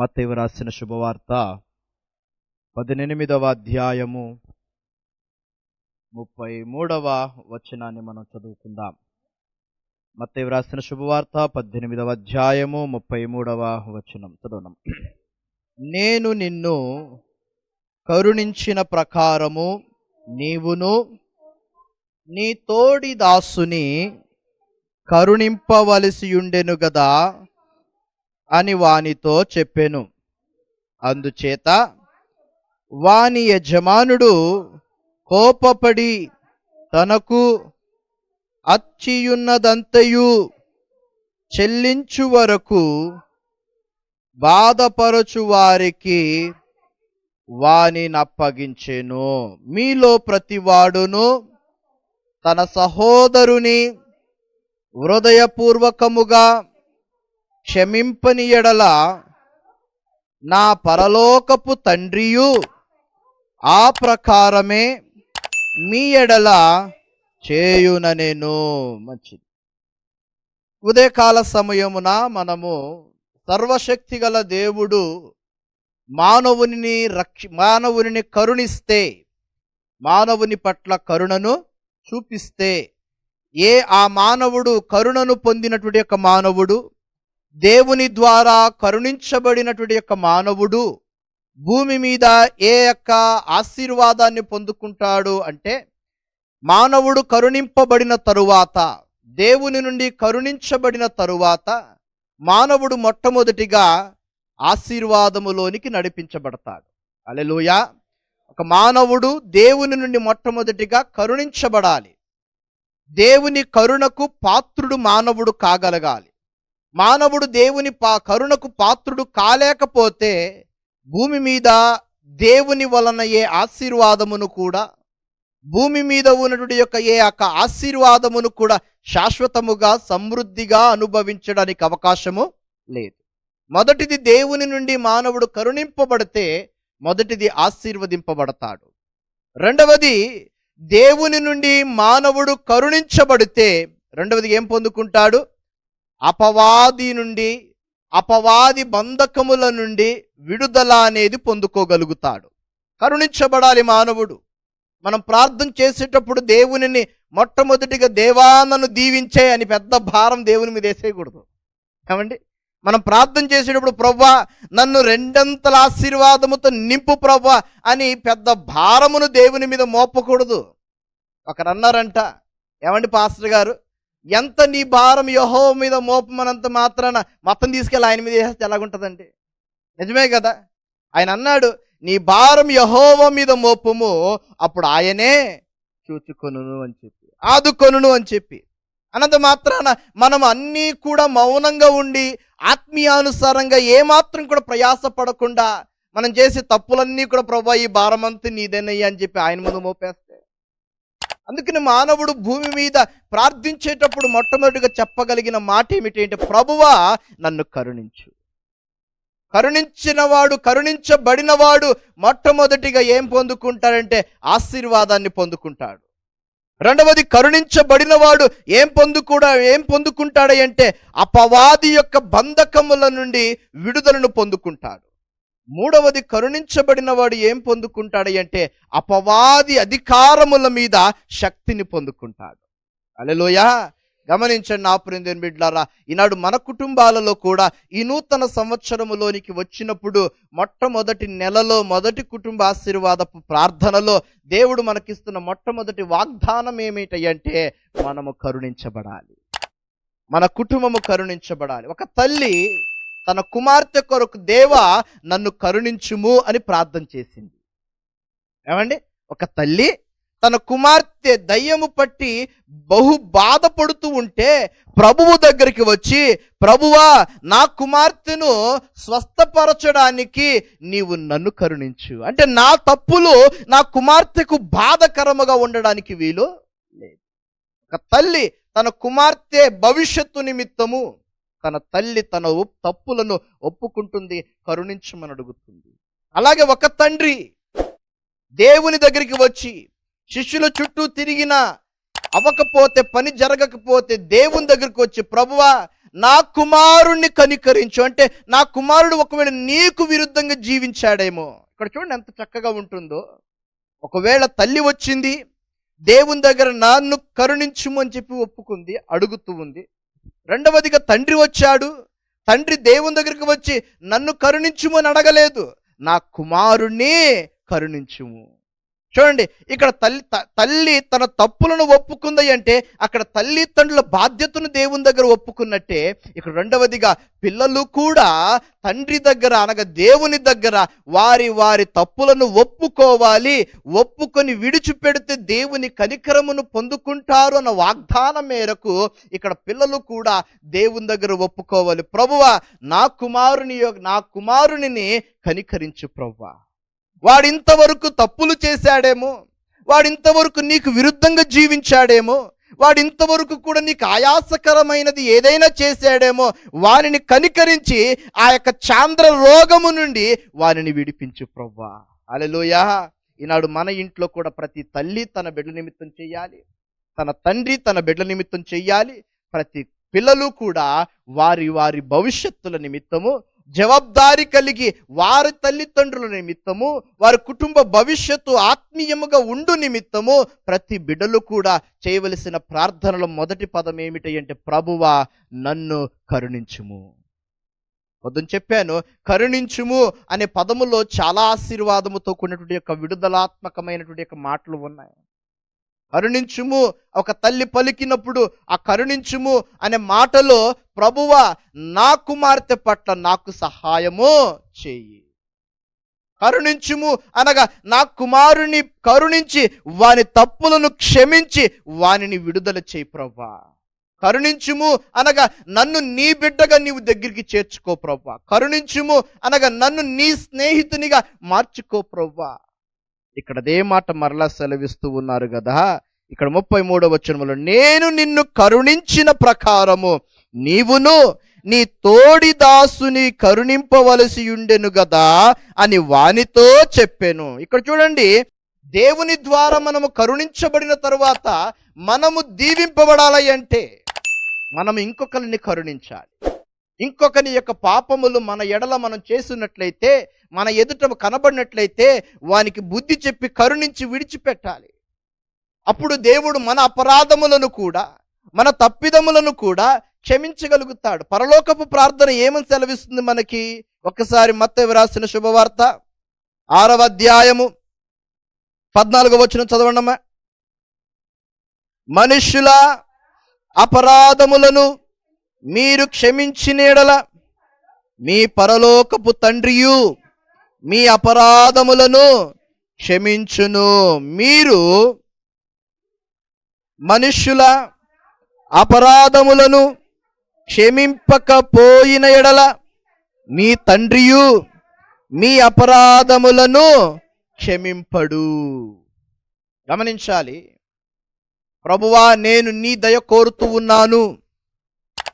మత్తయ్య రాసిన శుభవార్త పద్దెనిమిదవ అధ్యాయము ముప్పై మూడవ వచనాన్ని మనం చదువుకుందాం. మత్తయ్య రాసిన శుభవార్త పద్దెనిమిదవ అధ్యాయము ముప్పై మూడవ వచనం. చదవడం. నేను నిన్ను కరుణించిన ప్రకారము నీవును నీ తోడి దాసుని కరుణింపవలసి ఉండెను గదా. అని వానితో చెప్పెను. అందుచేత వాని యజమానుడు కోపపడి తనకు అచ్చియున్నదంతయు చెల్లించు వరకు బాధపరచు వారికి వాని నప్పగించెను మీలో ప్రతివాడును తన సహోదరుని హృదయపూర్వకముగా క్షమింపని ఎడల నా పరలోకపు తండ్రియు ఆ ప్రకారమే మీ ఎడల చేయుననేను మంచిది. ఉదయకాల సమయమున మనము సర్వశక్తి గల దేవుడు మానవుని రక్ష మానవుని కరుణిస్తే మానవుని పట్ల కరుణను చూపిస్తే ఏ ఆ మానవుడు కరుణను పొందినటువంటి యొక్క మానవుడు దేవుని ద్వారా కరుణించబడినటువంటి యొక్క మానవుడు భూమి మీద ఏ యొక్క ఆశీర్వాదాన్ని పొందుకుంటాడు అంటే మానవుడు కరుణింపబడిన తరువాత దేవుని నుండి కరుణించబడిన తరువాత మానవుడు మొట్టమొదటిగా ఆశీర్వాదములోనికి నడిపించబడతాడు. అలెలుయ ఒక మానవుడు దేవుని నుండి మొట్టమొదటిగా కరుణించబడాలి. దేవుని కరుణకు పాత్రుడు మానవుడు కాగలగాలి. మానవుడు దేవుని పా కరుణకు పాత్రుడు కాలేకపోతే భూమి మీద దేవుని వలన ఏ ఆశీర్వాదమును కూడా భూమి మీద ఉన్నటువంటి యొక్క ఏ యొక్క ఆశీర్వాదమును కూడా శాశ్వతముగా సమృద్ధిగా అనుభవించడానికి అవకాశము లేదు. మొదటిది దేవుని నుండి మానవుడు కరుణింపబడితే మొదటిది ఆశీర్వదింపబడతాడు. రెండవది దేవుని నుండి మానవుడు కరుణించబడితే రెండవది ఏం పొందుకుంటాడు? అపవాది నుండి అపవాది బంధకముల నుండి విడుదల అనేది పొందుకోగలుగుతాడు. కరుణించబడాలి మానవుడు. మనం ప్రార్థన చేసేటప్పుడు దేవునిని మొట్టమొదటిగా దేవా నన్ను దీవించే అని పెద్ద భారం దేవుని మీద వేసేయకూడదు. ఏమండి? మనం ప్రార్థన చేసేటప్పుడు ప్రవ్వా నన్ను రెండంతల ఆశీర్వాదముతో నింపు ప్రవ్వా అని పెద్ద భారమును దేవుని మీద మోపకూడదు. ఒకరు అన్నారంట ఏమండి పాస్టర్ గారు? ఎంత నీ భారం యహో మీద మోపమనంత మాత్రాన మొత్తం తీసుకెళ్ళి ఆయన మీద వేస్తే ఎలాగుంటుందండి? నిజమే కదా? ఆయన అన్నాడు నీ భారం యహోవ మీద మోపము అప్పుడు ఆయనే చూచుకొనును అని చెప్పి ఆదుకొనును అని చెప్పి. అనంత మాత్రాన మనం అన్నీ కూడా మౌనంగా ఉండి ఆత్మీయానుసారంగా ఏమాత్రం కూడా ప్రయాసపడకుండా మనం చేసే తప్పులన్నీ కూడా ప్రభా ఈ భారమంతా నీదేనయ్యా అని చెప్పి ఆయన ముందు మోపేస్తే అందుకని మానవుడు భూమి మీద ప్రార్థించేటప్పుడు మొట్టమొదటిగా చెప్పగలిగిన మాట ఏమిటి అంటే ప్రభువా నన్ను కరుణించు. కరుణించినవాడు కరుణించబడినవాడు మొట్టమొదటిగా ఏం పొందుకుంటాడంటే ఆశీర్వాదాన్ని పొందుకుంటాడు. రెండవది కరుణించబడినవాడు ఏం పొందుకూడా ఏం పొందుకుంటాడంటే అపవాది యొక్క బంధకముల నుండి విడుదలను పొందుకుంటాడు. మూడవది కరుణించబడిన వాడు ఏం పొందుకుంటాడు అంటే అపవాది అధికారముల మీద శక్తిని పొందుకుంటాడు. అలెలోయ గమనించండి నా ప్రిందేని బిడ్లారా ఈనాడు మన కుటుంబాలలో కూడా ఈ నూతన సంవత్సరములోనికి వచ్చినప్పుడు మొట్టమొదటి నెలలో మొదటి కుటుంబ ఆశీర్వాదపు ప్రార్థనలో దేవుడు మనకిస్తున్న మొట్టమొదటి వాగ్దానం ఏమిటంటే మనము కరుణించబడాలి. మన కుటుంబము కరుణించబడాలి. ఒక తల్లి తన కుమార్తె కొరకు దేవ నన్ను కరుణించుము అని ప్రార్థన చేసింది. ఏమండి? ఒక తల్లి తన కుమార్తె దయ్యము పట్టి బహు బాధపడుతూ ఉంటే ప్రభువు దగ్గరికి వచ్చి ప్రభువా నా కుమార్తెను స్వస్థపరచడానికి నీవు నన్ను కరుణించు. అంటే నా తప్పులు నా కుమార్తెకు బాధకరముగా ఉండడానికి వీలు లేదు. ఒక తల్లి తన కుమార్తె భవిష్యత్తు నిమిత్తము తన తల్లి తన తప్పులను ఒప్పుకుంటుంది కరుణించమని అడుగుతుంది. అలాగే ఒక తండ్రి దేవుని దగ్గరికి వచ్చి శిష్యుల చుట్టూ తిరిగిన అవ్వకపోతే పని జరగకపోతే దేవుని దగ్గరికి వచ్చి ప్రభువా నా కుమారుణ్ణి కనికరించు. అంటే నా కుమారుడు ఒకవేళ నీకు విరుద్ధంగా జీవించాడేమో. ఇక్కడ చూడండి ఎంత చక్కగా ఉంటుందో. ఒకవేళ తల్లి వచ్చింది దేవుని దగ్గర నన్ను కరుణించుము అని చెప్పి ఒప్పుకుంది అడుగుతూ ఉంది. రెండవదిగా తండ్రి వచ్చాడు. తండ్రి దేవుని దగ్గరికి వచ్చి నన్ను కరుణించుము అని అడగలేదు. నా కుమారుణ్ణి కరుణించుము. చూడండి ఇక్కడ తల్లి త- తల్లి తన తప్పులను ఒప్పుకుంది అంటే అక్కడ తల్లిదండ్రుల బాధ్యతను దేవుని దగ్గర ఒప్పుకున్నట్టే ఇక్కడ రెండవదిగా పిల్లలు కూడా తండ్రి దగ్గర అనగా దేవుని దగ్గర వారి వారి తప్పులను ఒప్పుకోవాలి ఒప్పుకొని విడిచిపెడితే దేవుని కనికరమును పొందుకుంటారు అన్న వాగ్దానం మేరకు ఇక్కడ పిల్లలు కూడా దేవుని దగ్గర ఒప్పుకోవాలి. ప్రభువా నా కుమారుని నా కుమారునిని కనికరించు ప్రభువా వాడింతవరకు తప్పులు చేశాడేమో వాడింతవరకు నీకు విరుద్ధంగా జీవించాడేమో వాడింతవరకు కూడా నీకు ఆయాసకరమైనది ఏదైనా చేశాడేమో వారిని కనికరించి ఆ యొక్క చాంద్ర రోగము నుండి వారిని విడిపించు ప్రవ్వా. అలెలోయా ఈనాడు మన ఇంట్లో కూడా ప్రతి తల్లి తన బిడ్డ నిమిత్తం చేయాలి. తన తండ్రి తన బిడ్డ నిమిత్తం చేయాలి. ప్రతి పిల్లలు కూడా వారి వారి భవిష్యత్తుల నిమిత్తము జవాబారి కలిగి వారి తల్లిదండ్రుల నిమిత్తము వారి కుటుంబ భవిష్యత్తు ఆత్మీయముగా ఉండు నిమిత్తము ప్రతి బిడ్డలు కూడా చేయవలసిన ప్రార్థనలో మొదటి పదం ఏమిటి అంటే ప్రభువా నన్ను కరుణించుము. పొద్దున చెప్పాను కరుణించుము అనే పదములో చాలా ఆశీర్వాదముతో కూడినటువంటి యొక్క విడుదలాత్మకమైనటువంటి యొక్క మాటలు ఉన్నాయి. కరుణించుము. ఒక తల్లి పలికినప్పుడు ఆ కరుణించుము అనే మాటలో ప్రభువ నా కుమార్తె పట్ల నాకు సహాయము చేయి. కరుణించుము అనగా నా కుమారుని కరుణించి వాని తప్పులను క్షమించి వానిని విడుదల చేయి ప్రభా కరుణించుము అనగా నన్ను నీ బిడ్డగా నీవు దగ్గరికి చేర్చుకో ప్రభా కరుణించుము అనగా నన్ను నీ స్నేహితునిగా మార్చుకో ప్రభా ఇక్కడ అదే మాట మరలా సెలవిస్తూ ఉన్నారు కదా. ఇక్కడ ముప్పై మూడవ వచనములో నేను నిన్ను కరుణించిన ప్రకారము నీవును నీ తోడి దాసుని కరుణింపవలసి ఉండెను గదా అని వానితో చెప్పాను. ఇక్కడ చూడండి దేవుని ద్వారా మనము కరుణించబడిన తరువాత మనము దీవింపబడాలి అంటే మనం ఇంకొకరిని కరుణించాలి. ఇంకొకని యొక్క పాపములు మన ఎడల మనం చేసినట్లయితే మన ఎదుట కనబడినట్లయితే వానికి బుద్ధి చెప్పి కరుణించి విడిచిపెట్టాలి. అప్పుడు దేవుడు మన అపరాధములను కూడా మన తప్పిదములను కూడా క్షమించగలుగుతాడు. పరలోకపు ప్రార్థన ఏమని సెలవిస్తుంది మనకి? ఒక్కసారి మత్త రాసిన శుభవార్త ఆరవ అధ్యాయము పద్నాలుగో వచ్చిన చదవండమ్మా. మనుష్యుల అపరాధములను మీరు క్షమించినేడల మీ పరలోకపు తండ్రియు మీ అపరాధములను క్షమించును. మీరు మనుష్యుల అపరాధములను క్షమింపకపోయిన ఎడల మీ తండ్రియు మీ అపరాధములను క్షమింపడు. గమనించాలి. ప్రభువా నేను నీ దయ కోరుతూ ఉన్నాను.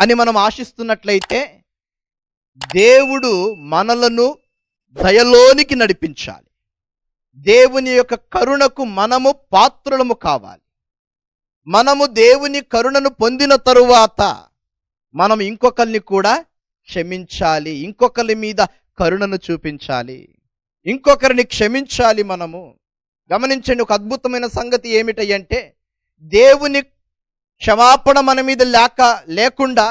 అని మనం ఆశిస్తున్నట్లయితే దేవుడు మనలను దయలోనికి నడిపించాలి. దేవుని యొక్క కరుణకు మనము పాత్రులము కావాలి. మనము దేవుని కరుణను పొందిన తరువాత మనం ఇంకొకరిని కూడా క్షమించాలి. ఇంకొకరి మీద కరుణను చూపించాలి. ఇంకొకరిని క్షమించాలి మనము. గమనించండి ఒక అద్భుతమైన సంగతి ఏమిటంటే దేవుని క్షమాపణ మన మీద లేక లేకుండా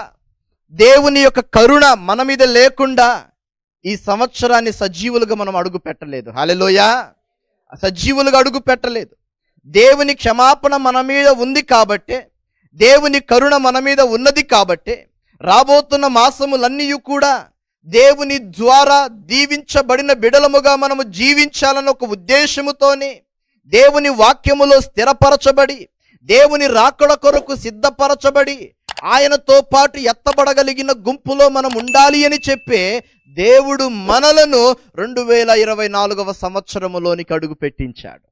దేవుని యొక్క కరుణ మన మీద లేకుండా ఈ సంవత్సరాన్ని సజీవులుగా మనం అడుగు పెట్టలేదు. హాలెలోయ సజీవులుగా అడుగు పెట్టలేదు. దేవుని క్షమాపణ మన మీద ఉంది కాబట్టే దేవుని కరుణ మన మీద ఉన్నది కాబట్టే రాబోతున్న మాసములన్నీ కూడా దేవుని ద్వారా దీవించబడిన బిడలముగా మనము జీవించాలన్న ఒక ఉద్దేశముతోనే దేవుని వాక్యములో స్థిరపరచబడి దేవుని రాకడ కొరకు సిద్ధపరచబడి ఆయనతో పాటు ఎత్తబడగలిగిన గుంపులో మనం ఉండాలి అని చెప్పే దేవుడు మనలను రెండు వేల ఇరవై నాలుగవ సంవత్సరములోనికి అడుగు పెట్టించాడు